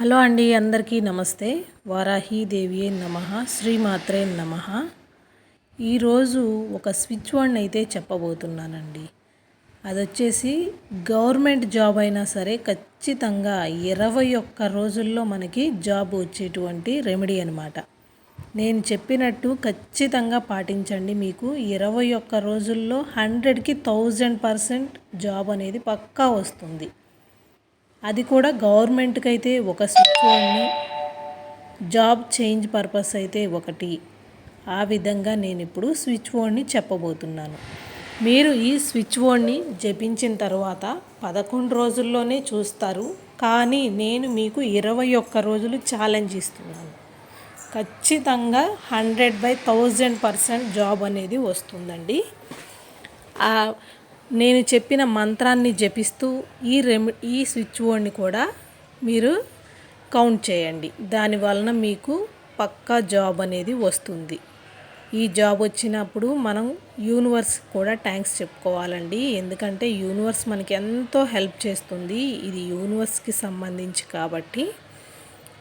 Hello అండి అందరికీ నమస్తే. వారాహీదేవియే నమ శ్రీమాత్రే నమ. ఈరోజు ఒక స్విచ్ వర్డ్ అయితే చెప్పబోతున్నానండి. అది వచ్చేసి గవర్నమెంట్ జాబ్ అయినా సరే ఖచ్చితంగా ఇరవై ఒక్క రోజుల్లో మనకి జాబ్ వచ్చేటువంటి రెమెడీ అనమాట నేను చెప్పినట్టు ఖచ్చితంగా పాటించండి మీకు. ఇరవై ఒక్క రోజుల్లో హండ్రెడ్కి థౌజండ్ పర్సెంట్ జాబ్ అనేది పక్కా వస్తుంది. అది కూడా గవర్నమెంట్కి అయితే ఒక స్విచ్ బోర్డ్ని జాబ్ చేంజ్ పర్పస్ అయితే ఒకటి. ఆ విధంగా నేను ఇప్పుడు స్విచ్ బోర్డ్ని చెప్పబోతున్నాను. మీరు ఈ స్విచ్ బోర్డ్ని జపించిన తర్వాత పదకొండు రోజుల్లోనే చూస్తారు. కానీ నేను మీకు ఇరవై ఒక్క రోజులు ఛాలెంజ్ ఇస్తున్నాను. ఖచ్చితంగా hundred by thousand percent job అనేది వస్తుందండి. నేను చెప్పిన మంత్రాన్ని జపిస్తూ ఈ రెమె ఈ స్విచ్ బోర్డ్ని కూడా మీరు కౌంట్ చేయండి. దాని వలన మీకు పక్కా జాబ్ అనేది వస్తుంది. ఈ జాబ్ వచ్చినప్పుడు మనం యూనివర్స్ కూడా థ్యాంక్స్ చెప్పుకోవాలండి. ఎందుకంటే యూనివర్స్ మనకి ఎంతో హెల్ప్ చేస్తుంది. ఇది యూనివర్స్కి సంబంధించి కాబట్టి.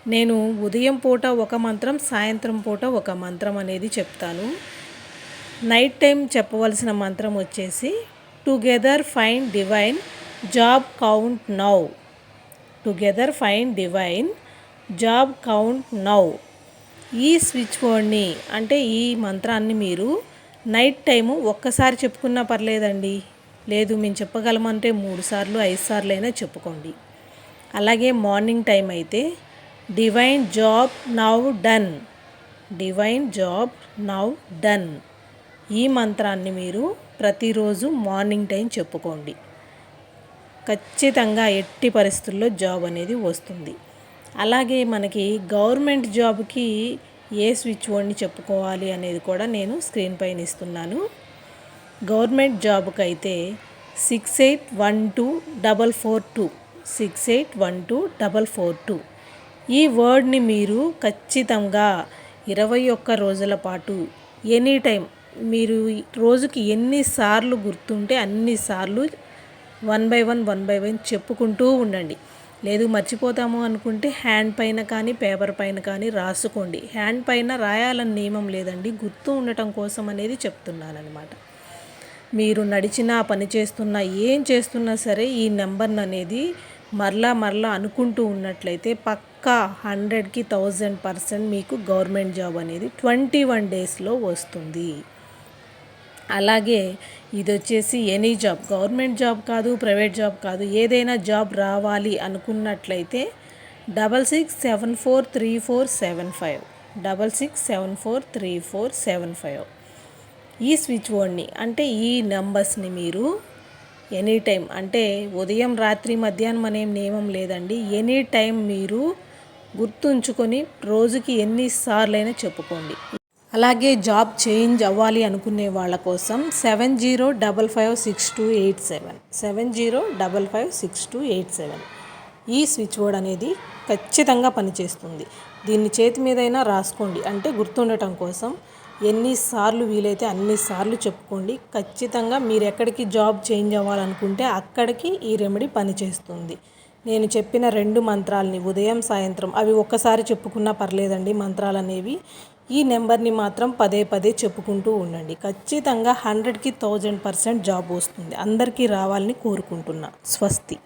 నేను ఉదయం పూట ఒక మంత్రం సాయంత్రం పూట ఒక మంత్రం అనేది చెప్తాను. నైట్ టైం చెప్పవలసిన మంత్రం వచ్చేసి together fine divine job count now. Together fine divine job count now. ఈ స్విచ్ బోర్డ్ని అంటే ఈ మంత్రాన్ని మీరు నైట్ టైము ఒక్కసారి చెప్పుకున్నా పర్లేదండి. లేదు మేము చెప్పగలమంటే మూడు సార్లు ఐదు సార్లు అయినా చెప్పుకోండి. అలాగే మార్నింగ్ టైం అయితే divine job now done. Divine job now done. ఈ మంత్రాన్ని మీరు ప్రతిరోజు మార్నింగ్ టైం చెప్పుకోండి. ఖచ్చితంగా ఎట్టి పరిస్థితుల్లో జాబ్ అనేది వస్తుంది. అలాగే మనకి గవర్నమెంట్ జాబ్కి ఏ స్విచ్ బోర్డ్ని చెప్పుకోవాలి అనేది కూడా నేను స్క్రీన్ పైన ఇస్తున్నాను. గవర్నమెంట్ జాబ్కి అయితే six eight one two double four two six eight one two double four two ఈ వర్డ్ని మీరు ఖచ్చితంగా ఇరవై ఒక్క రోజుల పాటు ఎనీ టైం మీరు రోజుకి ఎన్నిసార్లు గుర్తుంటే అన్నిసార్లు one by one one by one చెప్పుకుంటూ ఉండండి. లేదు మర్చిపోతాము అనుకుంటే హ్యాండ్ పైన కానీ పేపర్ పైన కానీ రాసుకోండి. హ్యాండ్ పైన రాయాలని నియమం లేదండి. గుర్తు ఉండటం కోసం అనేది చెప్తున్నానమాట మీరు నడిచినా పని చేస్తున్నా ఏం చేస్తున్నా సరే ఈ నెంబర్ అనేది మరలా మరలా అనుకుంటూ ఉన్నట్లయితే పక్కా హండ్రెడ్కి థౌజండ్ పర్సెంట్ మీకు గవర్నమెంట్ జాబ్ అనేది ట్వంటీ వన్ డేస్లో వస్తుంది. అలాగే ఇది వచ్చేసి ఎనీ జాబ్ గవర్నమెంట్ జాబ్ కాదు ప్రైవేట్ జాబ్ కాదు ఏదైనా జాబ్ రావాలి అనుకున్నట్లయితే double six seven four three four seven five double six seven four three four seven five. ఈ స్విచ్ బోర్డ్ని అంటే ఈ నెంబర్స్ని మీరు ఎనీ టైం అంటే ఉదయం రాత్రి మధ్యాహ్నం అనే నియమం లేదండి ఎనీ టైం మీరు గుర్తుంచుకొని రోజుకి ఎన్నిసార్లైనా చెప్పుకోండి. అలాగే జాబ్ చేంజ్ అవ్వాలి అనుకునే వాళ్ళ కోసం seven zero double five six two eight seven. Seven zero double five six two eight seven. ఈ స్విచ్ బోర్డ్ అనేది ఖచ్చితంగా పనిచేస్తుంది. దీన్ని చేతి మీదైనా రాసుకోండి. అంటే గుర్తుండటం కోసం ఎన్నిసార్లు వీలైతే అన్నిసార్లు చెప్పుకోండి. ఖచ్చితంగా మీరు ఎక్కడికి జాబ్ చేంజ్ అవ్వాలనుకుంటే అక్కడికి ఈ రెమెడీ పనిచేస్తుంది. నేను చెప్పిన రెండు మంత్రాలని ఉదయం సాయంత్రం అవి ఒక్కసారి చెప్పుకున్నా పర్లేదండి. మంత్రాలు అనేవి ఈ నెంబర్ని మాత్రం పదే పదే చెప్పుకుంటూ ఉండండి. ఖచ్చితంగా హండ్రెడ్కి థౌజండ్ పర్సెంట్ జాబ్ వస్తుంది. అందరికీ రావాలని కోరుకుంటున్నా. స్వస్తి.